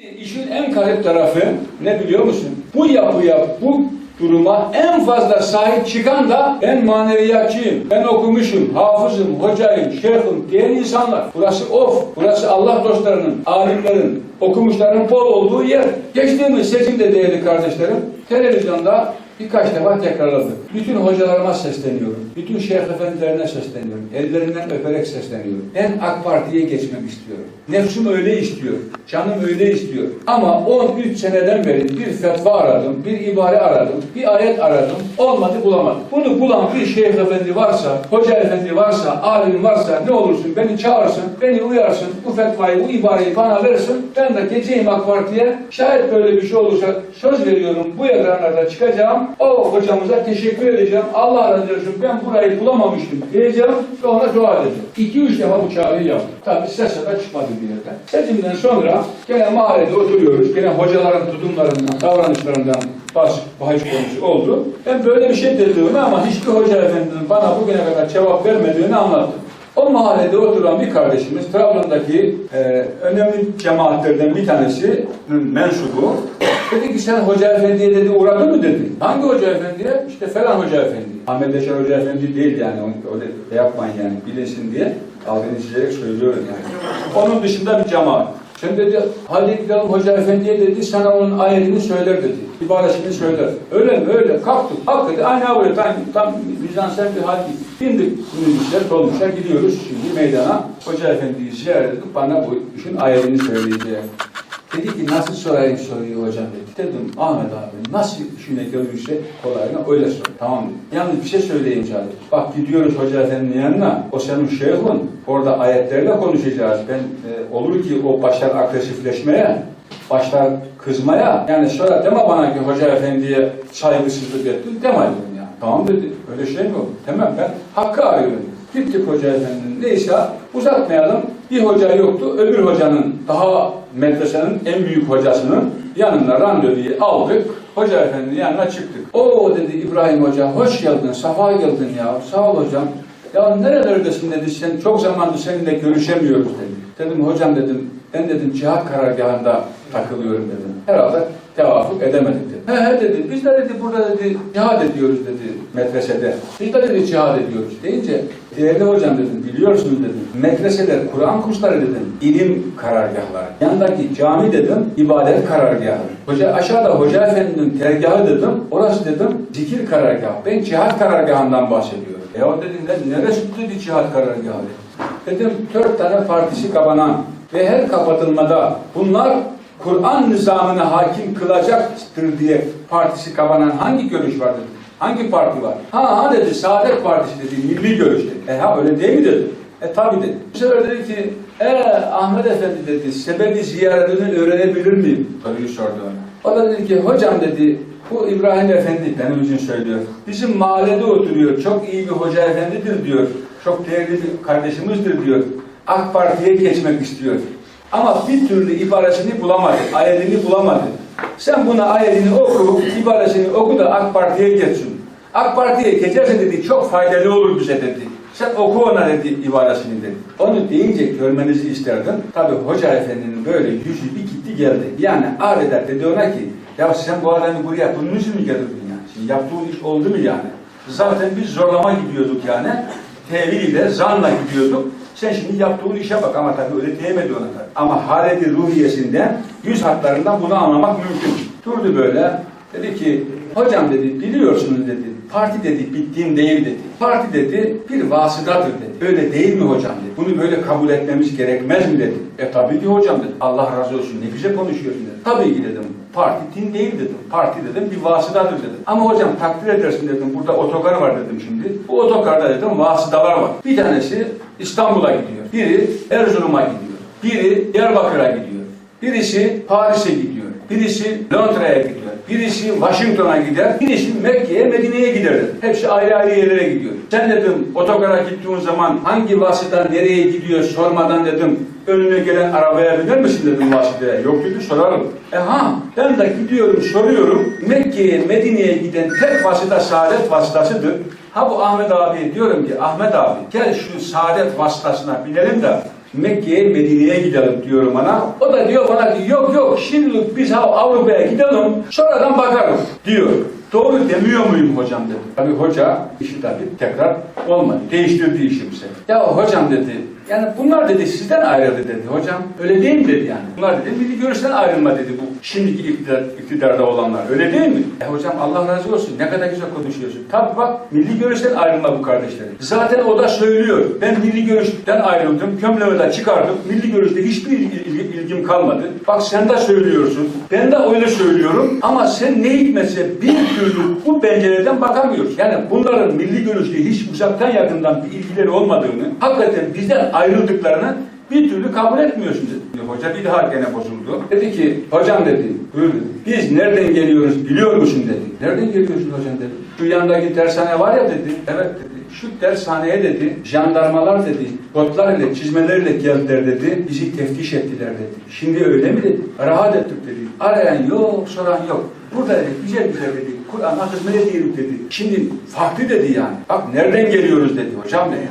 İşin en garip tarafı ne biliyor musun? Bu yapıya, bu duruma en fazla sahip çıkan da ben maneviyatçıyım, ben okumuşum, hafızım, hocayım, şeyhim diyen insanlar. Burası of, burası Allah dostlarının, alimlerin, okumuşların bol olduğu yer. Geçtiğimiz seçimde değerli kardeşlerim, televizyonda birkaç defa tekrarladım. Bütün hocalarıma sesleniyorum. Bütün şeyh efendilerine sesleniyorum. Ellerinden öperek sesleniyorum. Ben AK Parti'ye geçmek istiyorum. Nefsim öyle istiyor. Canım öyle istiyor. Ama 13 seneden beri bir fetva aradım, bir ibare aradım, bir ayet aradım. Olmadı bulamadım. Bunu bulan bir şeyh efendi varsa, hoca efendi varsa, alim varsa ne olursun beni çağırsın, beni uyarsın, bu fetvayı, bu ibareyi bana versin. Ben de geçeyim AK Parti'ye. Şayet böyle bir şey olursa söz veriyorum bu ekranlarda çıkacağım. O hocamıza teşekkür edeceğim. Allah razı olsun ben burayı bulamamıştım diyeceğim ve ona dua edeceğim. İki üç defa bu çağrıyı yaptım. Tabi ses de çıkmadı bir yerden. Seçimden sonra gene mahallede oturuyoruz. Gene hocaların tutumlarından, davranışlarından baş, bahis konusu oldu. Ben böyle bir şey dediğimi ama hiçbir hoca efendinin bana bugüne kadar cevap vermediğini anlattım. O mahallede oturan bir kardeşimiz Trabzon'daki e, önemli cemaatlerden bir tanesinin mensubu dedi ki sen hoca efendiye dedi uğradın mı dedi. Hangi hoca efendiye? İşte falan hoca efendi. Ahmet Yaşar hoca efendi değil yani onu öyle şey yapmayın yani bilinsin diye dalga geçerek söylüyorum yani. Onun dışında bir cemaat. Sen dedi hadi gidelim hoca efendiye dedi sana onun ayetini söyler dedi. İbaresini söyler. Öyle mi öyle kalktık. Kalk dedi aynı buraya tam, tam Bizans'tan bir hal değil. Bindik minibüsler dolmuşa gidiyoruz şimdi meydana. Hoca efendiyi ziyaret edip bana bu işin ayetini söyleyecek. Dedi ki nasıl sorayım soruyu hocam dedi. Dedim Ahmet abi nasıl işine görürse kolayına öyle sor. Tamam dedi. Yalnız bir şey söyleyeyim canım. Bak gidiyoruz hoca efendinin yanına. O senin şeyhun. Orada ayetlerle konuşacağız. Ben e, olur ki o başlar agresifleşmeye başlar kızmaya. Yani sonra deme bana ki hoca efendiye saygısızlık ettin deme dedim ya. Tamam dedi. Öyle şey mi olur? Tamam ben hakkı arıyorum. Gittik hoca efendinin neyse uzatmayalım. Bir hoca yoktu. Öbür hocanın daha medresenin en büyük hocasının yanına randevuyu aldık. Hoca efendinin yanına çıktık. O dedi İbrahim hoca hoş geldin, safa geldin ya. Sağ ol hocam. Ya nerelerdesin dedi sen çok zamandır seninle görüşemiyoruz dedi. Dedim hocam dedim ben dedim cihat karargahında takılıyorum dedim. Herhalde tevafuk edemedik dedi. He he dedi biz de dedi burada dedi cihad ediyoruz dedi medresede. Biz de dedi cihad ediyoruz deyince değerli hocam dedim biliyorsunuz dedim. Medreseler Kur'an kursları dedim. ilim karargahları. Yanındaki cami dedim ibadet karargahı. Hoca aşağıda hoca efendinin tergahı dedim. Orası dedim zikir karargahı. Ben cihat karargahından bahsediyorum. E o dedim ne, neresi dedi cihat karargahı dedim. Dört tane partisi kapanan ve her kapatılmada bunlar Kur'an nizamına hakim kılacaktır diye partisi kapanan hangi görüş var dedi. Hangi parti var? Ha ha dedi Saadet Partisi dedi, milli görüş dedi. E ha öyle değil mi dedi. E tabi dedi. Bu sefer dedi ki, e Ahmet Efendi dedi, sebebi ziyaretini öğrenebilir miyim? Soruyu sordu ona. O da dedi ki, hocam dedi, bu İbrahim Efendi benim için söylüyor. Bizim mahallede oturuyor, çok iyi bir hoca efendidir diyor. Çok değerli bir kardeşimizdir diyor. AK Parti'ye geçmek istiyor. Ama bir türlü ibaresini bulamadı, ayetini bulamadı. Sen buna ayetini oku, ibaresini oku da AK Parti'ye geçsin. AK Parti'ye geçerse dedi çok faydalı olur bize dedi. Sen oku ona dedi ibaresini dedi. Onu deyince görmenizi isterdim. Tabi Hoca Efendi'nin böyle yüzü bir gitti geldi. Yani adeta dedi ona ki ya sen bu adamı buraya bunun için mi getirdin ya? Şimdi yaptığın iş oldu mu yani? Zaten biz zorlama gidiyorduk yani. Tevil ile zanla gidiyorduk. Sen şimdi yaptığın işe bak ama tabii öyle diyemedi ona tabii. Ama haleti ruhiyesinden, yüz hatlarından bunu anlamak mümkün. Durdu böyle. Dedi ki, hocam dedi, biliyorsunuz dedi, parti dedi, bittiğim değil dedi. Parti dedi, bir vasıtadır dedi. Öyle değil mi hocam dedi. Bunu böyle kabul etmemiz gerekmez mi dedi. E tabii ki hocam dedi. Allah razı olsun ne güzel konuşuyorsun dedi. Tabii ki dedim. Parti din değil dedim. Parti dedim bir vasıtadır dedim. Ama hocam takdir edersin dedim. Burada otogar var dedim şimdi. Bu otogarda dedim vasıtalar var. Bir tanesi İstanbul'a gidiyor. Biri Erzurum'a gidiyor. Biri Diyarbakır'a gidiyor. Birisi Paris'e gidiyor. Birisi Londra'ya gidiyor. Birisi Washington'a gider. Birisi Mekke'ye, Medine'ye gider. dedim. Hepsi ayrı ayrı yerlere gidiyor. Sen dedim otogara gittiğin zaman hangi vasıta nereye gidiyor sormadan dedim önüne gelen arabaya biner misin dedim vasıtaya. Yok dedi sorarım. E ha ben de gidiyorum soruyorum. Mekke'ye, Medine'ye giden tek vasıta saadet vasıtasıdır. Ha bu Ahmet abi diyorum ki Ahmet abi gel şu saadet vasıtasına binelim de Mekke'ye, Medine'ye gidelim diyorum ona. O da diyor bana ki yok yok şimdilik biz Avrupa'ya gidelim sonradan bakarız diyor. Doğru demiyor muyum hocam dedi. Tabii hoca işi tabii tekrar olmadı. Değiştirdi işimizi. Ya hocam dedi yani bunlar dedi sizden ayrıldı dedi hocam. Öyle değil mi dedi yani. Bunlar dedi milli görüşten ayrılma dedi bu şimdiki iktidar, iktidarda olanlar. Öyle değil mi? E hocam Allah razı olsun ne kadar güzel konuşuyorsun. Tabii bak milli görüşten ayrılma bu kardeşlerim. Zaten o da söylüyor. Ben milli görüşten ayrıldım. Kömleği de çıkardım. Milli görüşte hiçbir il- il- ilgim kalmadı. Bak sen de söylüyorsun. Ben de öyle söylüyorum. Ama sen ne hikmetse bir türlü bu pencereden bakamıyoruz. Yani bunların milli görüşle hiç uzaktan yakından bir ilgileri olmadığını, hakikaten bizden ayrıldıklarını bir türlü kabul etmiyorsun dedi. Hoca bir daha gene bozuldu. Dedi ki, hocam dedi, buyur dedi. Biz nereden geliyoruz biliyor musun dedi. Nereden geliyorsun hocam dedi. Şu yandaki tershane var ya dedi. Evet dedi. Şu dershaneye dedi, jandarmalar dedi, botlar ile, çizmeler ile geldiler dedi, bizi teftiş ettiler dedi. Şimdi öyle mi dedi, rahat ettik dedi. Arayan yok, soran yok. Burada dedi, güzel güzel dedi, Kur'an'a hizmet ediyoruz dedi. Şimdi farklı dedi yani. Bak nereden geliyoruz dedi hocam dedi.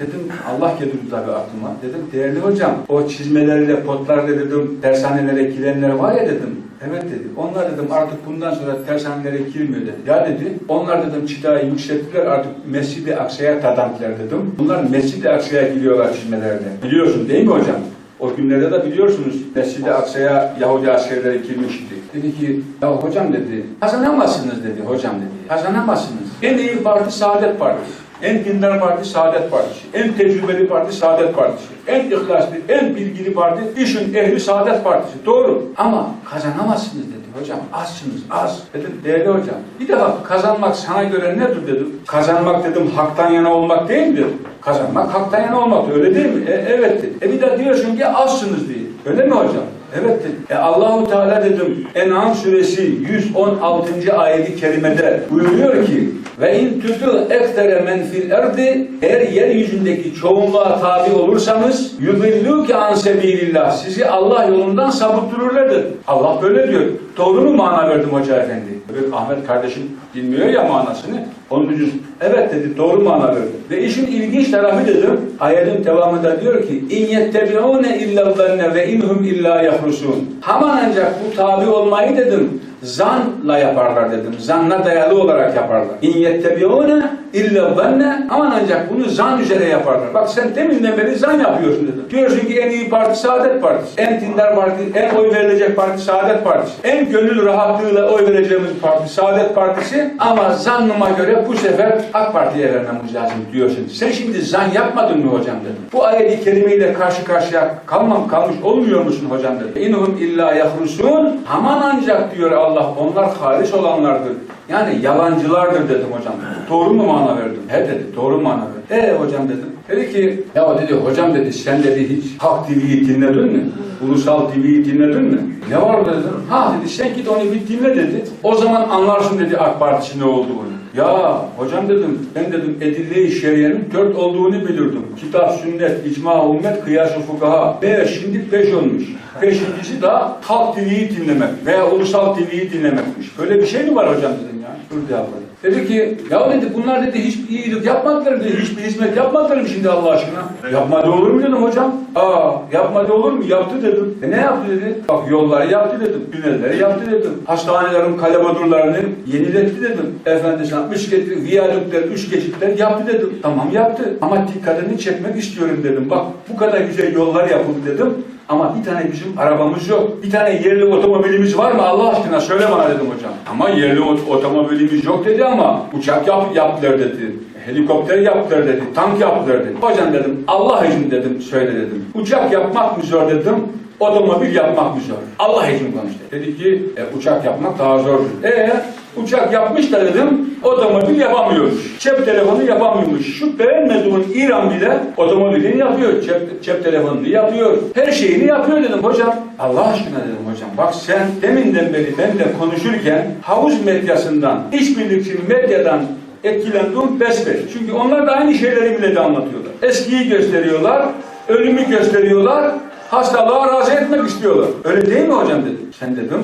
Dedim Allah getirdi tabii aklıma. Dedim değerli hocam o çizmelerle, potlarla dedim dershanelere girenler var ya dedim. Evet dedi. Onlar dedim artık bundan sonra tersanelere girmiyor dedi. Ya dedi. Onlar dedim çıtayı yükselttiler artık Mescid-i Aksa'ya tadandılar dedim. Bunlar Mescid-i Aksa'ya giriyorlar çizmelerde. Biliyorsun değil mi hocam? O günlerde de biliyorsunuz Mescid-i Aksa'ya Yahudi askerleri girmişti. Dedi ki ya hocam dedi kazanamazsınız dedi hocam dedi. Kazanamazsınız. En iyi parti Saadet Partisi. En dindar parti Saadet Partisi. En tecrübeli parti Saadet Partisi. En ihlaslı, en bilgili parti işin ehli Saadet Partisi. Doğru. Ama kazanamazsınız dedi hocam. Azsınız, az. Dedim değerli hocam. Bir defa kazanmak sana göre nedir dedim. Kazanmak dedim haktan yana olmak değil midir? Kazanmak haktan yana olmak öyle değil mi? E, evet dedi. E bir de diyorsun ki azsınız diye. Öyle mi hocam? Evet dedim. E Allahu Teala dedim En'am suresi 116. ayeti kerimede buyuruyor ki ve in tutu ektere men fil erdi eğer yeryüzündeki çoğunluğa tabi olursanız yudilluke an sebilillah sizi Allah yolundan sapıttırırlar. Allah böyle diyor. Doğru mu mana verdim hoca efendi? Evet, Ahmet kardeşim bilmiyor ya manasını. Onun için evet dedi doğru mana verdi. Ve işin ilginç tarafı dedim. Ayetin devamında diyor ki in yettebi'une illa zenne ve inhum illa yahrusun. Haman ancak bu tabi olmayı dedim zanla yaparlar dedim. Zanna dayalı olarak yaparlar. İn yettebi'une illa zenne aman ancak bunu zan üzere yaparlar. Bak sen deminden beri zan yapıyorsun dedim. Diyorsun ki en iyi parti Saadet Partisi. En dindar parti, en oy verilecek parti Saadet Partisi. En gönül rahatlığıyla oy vereceğimiz parti Saadet Partisi. Ama zannıma göre bu sefer AK Parti'ye vermemiz lazım diyorsun. Sen şimdi zan yapmadın mı hocam dedim. Bu ayet-i kerimeyle karşı karşıya kalmam kalmış olmuyor musun hocam dedim. İnhum illa yahrusun. Aman ancak diyor Allah onlar hariç olanlardır. Yani yalancılardır dedim hocam. Doğru mu mana verdim? He dedi. Doğru mana verdim. E hocam dedim. Dedi ki ya dedi hocam dedi sen dedi hiç Halk TV'yi dinledin mi? Ulusal TV'yi dinledin mi? Ne var dedim. Ha dedi sen git onu bir dinle dedi. O zaman anlarsın dedi AK Partisi ne olduğunu. Ya hocam dedim ben dedim edille-i şeriyenin dört olduğunu bilirdim. Kitap, sünnet, icma, ümmet, kıyas-ı fukaha. Beş, şimdi beş olmuş. Beşincisi da Halk TV'yi dinlemek veya Ulusal TV'yi dinlemekmiş. Böyle bir şey mi var hocam dedim ya. Dur yapmadı. Dedi ki ya dedi bunlar dedi hiçbir iyilik yapmadılar dedi. Hiçbir hizmet yapmadılar mı şimdi Allah aşkına? Yapmadı olur mu dedim hocam. Aa yapmadı olur mu? Yaptı dedim. E ne yaptı dedi. Bak yolları yaptı dedim. Tünelleri yaptı dedim. Hastanelerin kalebadurlarını yeniletti dedim. Efendi sana üç geçit, viyadükler, üç geçitler yaptı dedim. Tamam yaptı. Ama dikkatini çekmek istiyorum dedim. Bak bu kadar güzel yollar yapıldı dedim. Ama bir tane bizim arabamız yok. Bir tane yerli otomobilimiz var mı Allah aşkına söyle bana dedim hocam. Ama yerli ot- otomobilimiz yok dedi ama uçak yap, yaptılar dedi. Helikopter yaptılar dedi. Tank yaptılar dedi. Hocam dedim Allah için dedim söyle dedim. Uçak yapmak mı zor dedim. Otomobil yapmak mı zor? Allah için konuş dedi. Ki e, uçak yapmak daha zor. E uçak yapmış da dedim otomobil yapamıyormuş. Cep telefonu yapamıyormuş. Şu beğenmediğin İran bile otomobilini yapıyor. Cep, cep telefonunu yapıyor. Her şeyini yapıyor dedim hocam. Allah aşkına dedim hocam. Bak sen deminden beri benimle konuşurken havuz medyasından, işbirlikçi medyadan etkilendiğim besbelli. Çünkü onlar da aynı şeyleri bile de anlatıyorlar. Eskiyi gösteriyorlar, ölümü gösteriyorlar, hastalığa razı etmek istiyorlar. Öyle değil mi hocam dedim. Sen dedim,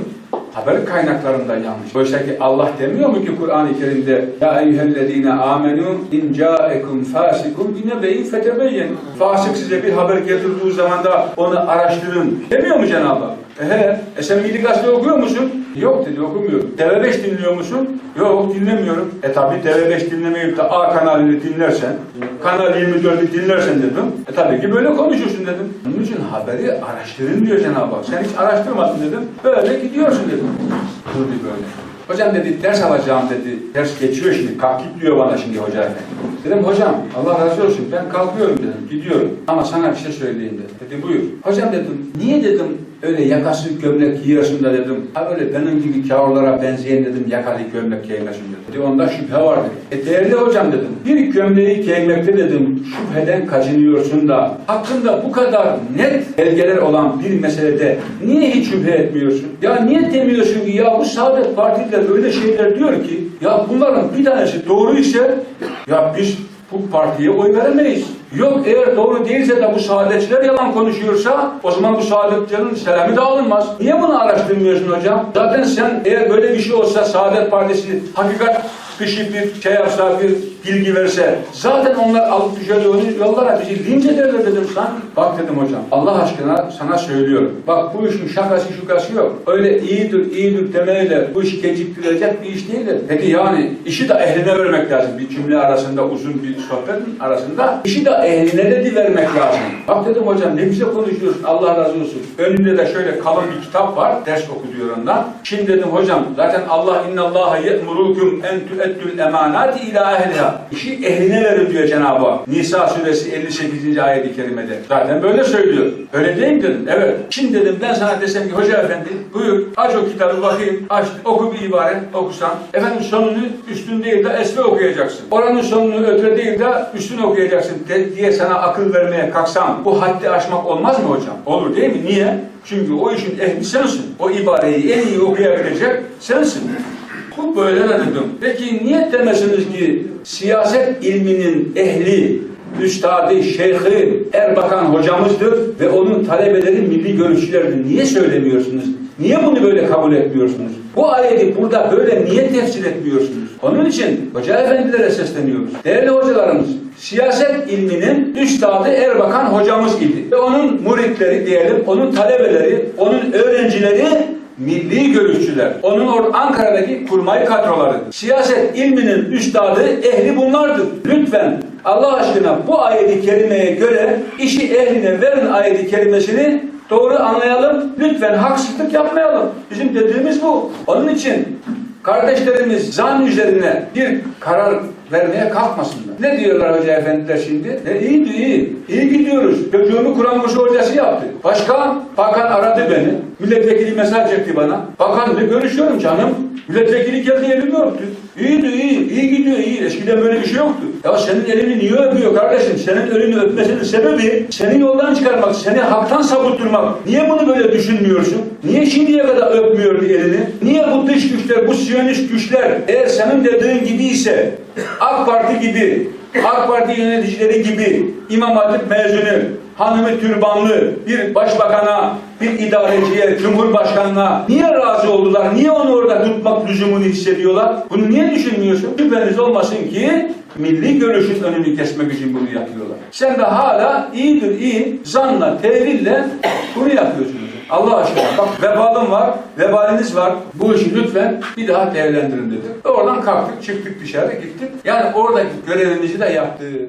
haber kaynaklarında yanlış. Oysa ki Allah demiyor mu ki Kur'an-ı Kerim'de Ya eyyühellezine amenu in ca'ekum fasikum binebeyin fetebeyyen. Fasık size bir haber getirdiği zaman da onu araştırın. Demiyor mu Cenab-ı Hak? Ehe, e sen Milli Gazete okuyor musun? Yok dedi okumuyorum. TV5 dinliyor musun? Yok dinlemiyorum. E tabi TV5 dinlemeyip de A kanalını dinlersen, Kanal 24'ü dinlersen dedim. E tabii ki böyle konuşursun dedim. Bunun için haberi araştırın diyor Cenab-ı Hak. Sen hiç araştırmadın dedim. Böyle gidiyorsun dedim. Durdu böyle. Hocam dedi ders alacağım dedi. Ders geçiyor şimdi. Kalk git diyor bana şimdi hoca. Dedim hocam Allah razı olsun ben kalkıyorum dedim. Gidiyorum. Ama sana bir şey söyleyeyim dedi. Dedi buyur. Hocam dedim niye dedim öyle yakası gömlek giyiyorsun da dedim. Ha öyle benim gibi kârlara benzeyen dedim yakalı gömlek giymesin dedi. Dedi onda şüphe var dedi. E değerli hocam dedim. Bir gömleği giymekte dedim şüpheden kaçınıyorsun da hakkında bu kadar net belgeler olan bir meselede niye hiç şüphe etmiyorsun? Ya niye demiyorsun ki ya bu Saadet Partililer öyle şeyler diyor ki ya bunların bir tanesi doğru ise ya biz bu partiye oy veremeyiz. Yok eğer doğru değilse de bu saadetçiler yalan konuşuyorsa o zaman bu saadetçilerin selamı da alınmaz. Niye bunu araştırmıyorsun hocam? Zaten sen eğer böyle bir şey olsa Saadet Partisi hakikat dışı bir şey yapsa, bir bilgi verse zaten onlar alıp yolu yollara bizi linç ederler dedim sanki. Bak dedim hocam Allah aşkına sana söylüyorum. Bak bu işin şakası şukası yok. Öyle iyidir iyidir demeyle bu iş geciktirecek bir iş değildir. Peki yani işi de ehline vermek lazım. Bir cümle arasında uzun bir sohbetin arasında işi de ehline de vermek lazım. Bak dedim hocam ne güzel konuşuyorsun Allah razı olsun. Önünde de şöyle kalın bir kitap var. Ders oku diyor ondan. Şimdi dedim hocam zaten Allah innallaha ye'murukum en tu'eddül emanati ila ehliha. İşi ehline verin diyor Cenab-ı Hak. Nisa suresi 58. ayet-i kerimede. Zaten böyle söylüyor. Öyle değil mi dedim. Evet. Şimdi dedim ben sana desem ki hoca efendi buyur aç o kitabı bakayım. Aç oku bir ibare okusan. Efendim sonunu üstün değil de esme okuyacaksın. Oranın sonunu ötre değil de üstün okuyacaksın de- diye sana akıl vermeye kalksam bu haddi aşmak olmaz mı hocam? Olur değil mi? Niye? Çünkü o işin ehli sensin. O ibareyi en iyi okuyabilecek sensin. Böyle de dedim. Peki niye demesiniz ki siyaset ilminin ehli, üstadı, şeyhi, Erbakan hocamızdır ve onun talebeleri milli görüşçülerdir. Niye söylemiyorsunuz? Niye bunu böyle kabul etmiyorsunuz? Bu ayeti burada böyle niye tefsir etmiyorsunuz? Onun için hoca efendilere sesleniyoruz. Değerli hocalarımız, siyaset ilminin üstadı Erbakan hocamız idi. Ve onun muritleri diyelim, onun talebeleri, onun öğrencileri milli görüşçüler. Onun or Ankara'daki kurmay kadroları. Siyaset ilminin üstadı ehli bunlardır. Lütfen Allah aşkına bu ayeti kerimeye göre işi ehline verin ayeti kerimesini doğru anlayalım. Lütfen haksızlık yapmayalım. Bizim dediğimiz bu. Onun için kardeşlerimiz zan üzerine bir karar vermeye kalkmasınlar. Ne diyorlar hoca efendiler şimdi? E, iyi iyi. İyi gidiyoruz. Çocuğumu Kur'an kursu hocası yaptı. Başka? Bakan aradı beni. Milletvekili mesaj etti bana. Bakanla görüşüyorum canım. Milletvekili geldi elimi öptü. İyiydi iyi. iyi gidiyor iyi. Eskiden böyle bir şey yoktu. Ya senin elini niye öpüyor kardeşim? Senin elini öpmesinin sebebi seni yoldan çıkarmak, seni haktan sapıttırmak. Niye bunu böyle düşünmüyorsun? Niye şimdiye kadar öpmüyordu elini? Niye bu dış güçler, bu siyonist güçler eğer senin dediğin gibi ise AK Parti gibi, AK Parti yöneticileri gibi İmam Hatip mezunu, hanımı türbanlı bir başbakana, bir idareciye, cumhurbaşkanına niye razı oldular? Niye onu orada tutmak lüzumunu hissediyorlar? Bunu niye düşünmüyorsun? Şüpheniz olmasın ki milli görüşün önünü kesmek için bunu yapıyorlar. Sen de hala iyidir iyi, zanla, teville bunu yapıyorsunuz. Allah aşkına bak vebalım var, vebaliniz var. Bu işi lütfen bir daha değerlendirin dedi. Oradan kalktık, çıktık dışarı gittik. Yani oradaki görevimizi de yaptık.